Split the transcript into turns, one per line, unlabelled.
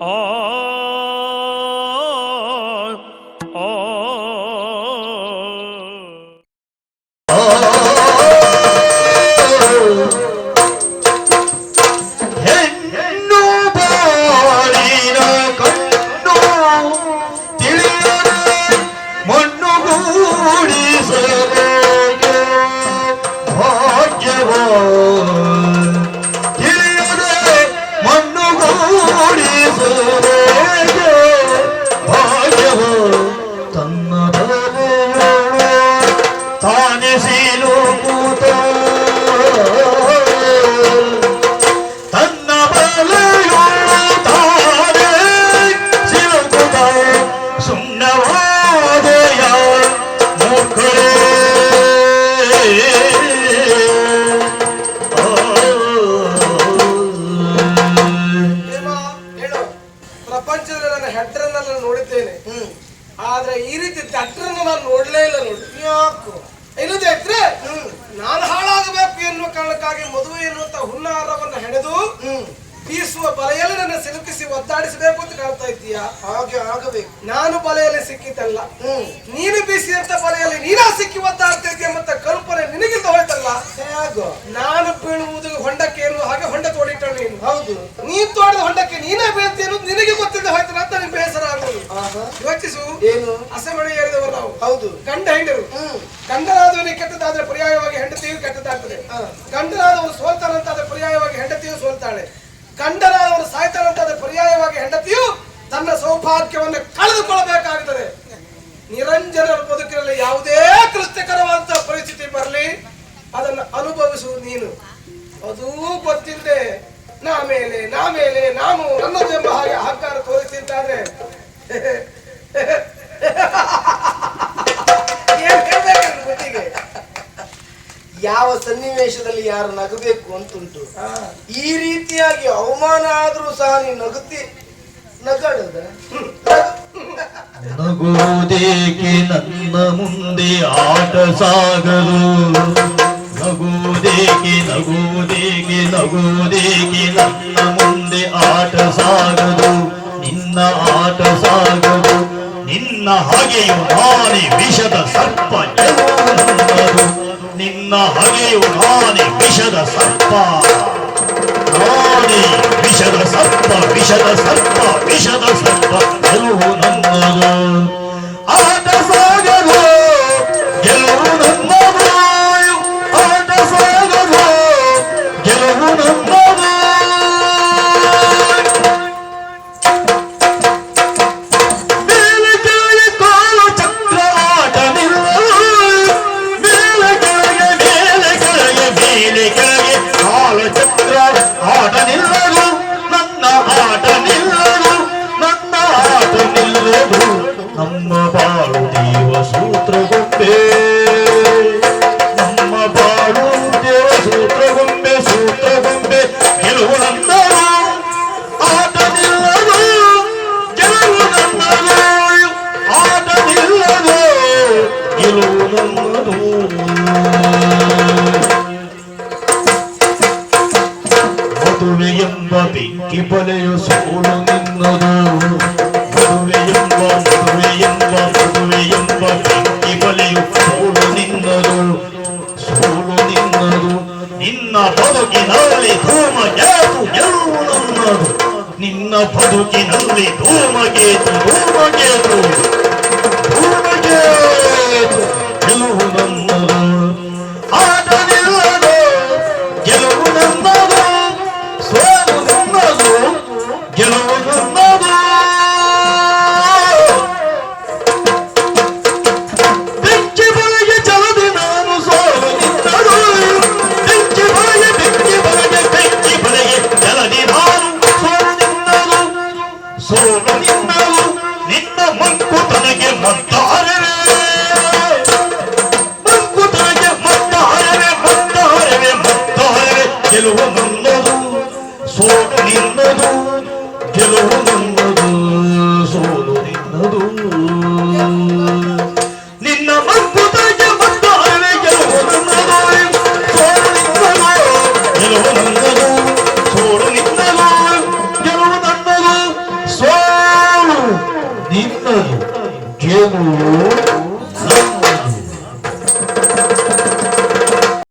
all ಸುಣ್ಣವಾದೆಯ
ಹೇಳು ಪ್ರಪಂಚದಲ್ಲಿ ನನ್ನ ಹೆಡ್ರನ್ನೆಲ್ಲ ನೋಡಿದ್ದೇನೆ. ಆದ್ರೆ ಈ ರೀತಿ ದಡ್ರನ್ನ ನಾನು ನೋಡ್ಲೇ ಇಲ್ಲ ನೋಡಿ. ಯಾಕೋ? ಇಲ್ಲದೆ ಇದ್ರೆ ನಾನು ಹಾಳಾಗಬೇಕು ಎನ್ನುವ ಕಾರಣಕ್ಕಾಗಿ ಮದುವೆ ಎನ್ನುವಂತ ಹುನ್ನಾರವನ್ನು ಹೆಣೆದು ಬೀಸುವ ಬಲೆಯಲ್ಲಿ ನನ್ನ ಸಿಲುಕಿಸಿ ಒದ್ದಾಡಿಸಬೇಕು ಅಂತ ಕಾಣ್ತಾ ಇದ್ದೀಯಾ?
ಹಾಗೆ ಆಗಬೇಕು.
ನಾನು ಬಲೆಯಲ್ಲಿ ಸಿಕ್ಕಿತಲ್ಲ ನೀನು ಬೀಸಿದಂತ ಬಲೆಯಲ್ಲಿ ನೀನಾ ಸಿಕ್ಕಿ ಒದ್ದಾಡ್ತಾ ಇದೆಯಾ ಮತ್ತೆ ಕಲ್ಪನೆ ನಿನಗಿಂತ ಹೋಯ್ತಲ್ಲ?
ಹೇಗೋ?
ನಾನು ಬೀಳುವುದು ಹೊಂಡಕ್ಕೆ ಏನು ಹಾಗೆ ಹೊಂಡ ತೋಡಿಟ್ಟ ನೀನು.
ಹೌದು.
ನೀನ್ ತೋಡಿದ ಹೊಂಡಕ್ಕೆ ನೀನೇ ಬೀಳ್ತೀಯ ಅನ್ನೋದು ನಿನಗೆ ಗೊತ್ತಿದ್ದ ಹೋಯ್ತಲ್ಲ ಅಂತ ನಿನ್ ಬೇಸರ ಆಗೋದು. ಯೋಚಿಸು.
ಏನು?
ಹಸೆಮಣೆ ಏರಿದವರು ನಾವು.
ಹೌದು.
ಗಂಡ ಹೆಂಡರು
ಹ್ಮ್.
ಗಂಡನಾದವನಿಗೆ ಕೆಟ್ಟದಾದ್ರೆ ಪರ್ಯಾಯವಾಗಿ ಹೆಂಡತಿಯು ಕೆಟ್ಟದಾಗ್ತದೆ. ಗಂಡನಾದವನು ಸೋಲ್ತಾನಂತಾದ್ರೆ ಪರ್ಯಾಯವಾಗಿ ಹೆಂಡತಿಯು ಸೋಲ್ತಾಳೆ. ಗಂಡನಾದವನು ಸಾಯ್ತಾನಂತಾದ ಪರ್ಯಾಯವಾಗಿ ಹೆಂಡತಿಯು ತನ್ನ ಸೌಭಾಗ್ಯವನ್ನು ಕಳೆದುಕೊಳ್ಳಬೇಕಾಗುತ್ತದೆ. ನಿರಂಜನ ಬದುಕಿನಲ್ಲಿ ಯಾವುದೇ ಕೃಷ್ಣಕರವಾದಂತಹ ಪರಿಸ್ಥಿತಿ ಬರಲಿ, ಅದನ್ನು ಅನುಭವಿಸುವುದು ನೀನು. ಅದೂ ಗೊತ್ತಿಲ್ಲದೆ, ನಾ ಮೇಲೆ ನಾ ಮೇಲೆ ನಾನು ನನ್ನದು ಎಂಬ ಹಾಗೆ ಅಹಂಕಾರ ತೋರಿಸಿದ್ದಾದ್ರೆ
ಯಾವ ಸನ್ನಿವೇಶದಲ್ಲಿ ಯಾರು ನಗಬೇಕು ಅಂತುಂಟು. ಈ ರೀತಿಯಾಗಿ ಅವಮಾನ ಆದ್ರೂ ಸಹ ನೀನು ನಗುತ್ತಿ ನಗಾಡೋದ
ನಗುವುದೇಕೆ ನನ್ನ ಮುಂದೆ ಆಟ ಸಾಗಲು ನಗುವುದೇಕೆ ನಗುವುದೇಕೆ ನಗುವುದೇಕೆ ನನ್ನ ಮುಂದೆ ಆಟ ಸಾಗಲು ನಿನ್ನ ಆಟ ಸಾಗಲು ನಿನ್ನ ಹಾಗೆಯೂ ನಾನೇ ವಿಷದ ಸರ್ಪ. ನಿನ್ನ ಹಗೆಯು ನಾನೇ ವಿಷದ ಸರ್ಪ. ನಾನೇ ವಿಷದ ಸರ್ಪ ವಿಷದ ಮದುವೆ ಎಂಬ ಬೆಂಕಿ ಬಲೆಯು ಸೋಲು ನಿನ್ನದು. ಮದುವೆ ಎಂಬ ಮದುವೆ ಎಂಬ ಮದುವೆ ಎಂಬ ಬೆಂಕಿ ನಿನ್ನದು. ಸೋಲು ನಿನ್ನದು. ನಿನ್ನ ಬದುಕಿನಲ್ಲಿ ಧೂಮಗೇತು ಗೆಲುವು ನನ್ನದು. ನಿನ್ನ ಬದುಕಿನಲ್ಲಿ ಧೂಮಗೇತು ಧೂಮಗೇತು ಧೂಮಗೇತು ನಿನ್ನದು ನಿನ್ನ ಮಂಕುತನಗೆ ಮದ್ದಾರವೇ ಮಂಕುತನಗೆ ಮದ್ದಾರವೇ ಮದ್ದಾರವೇ ಮದ್ದಾರವೇ ಗೆಲುವು ಏನು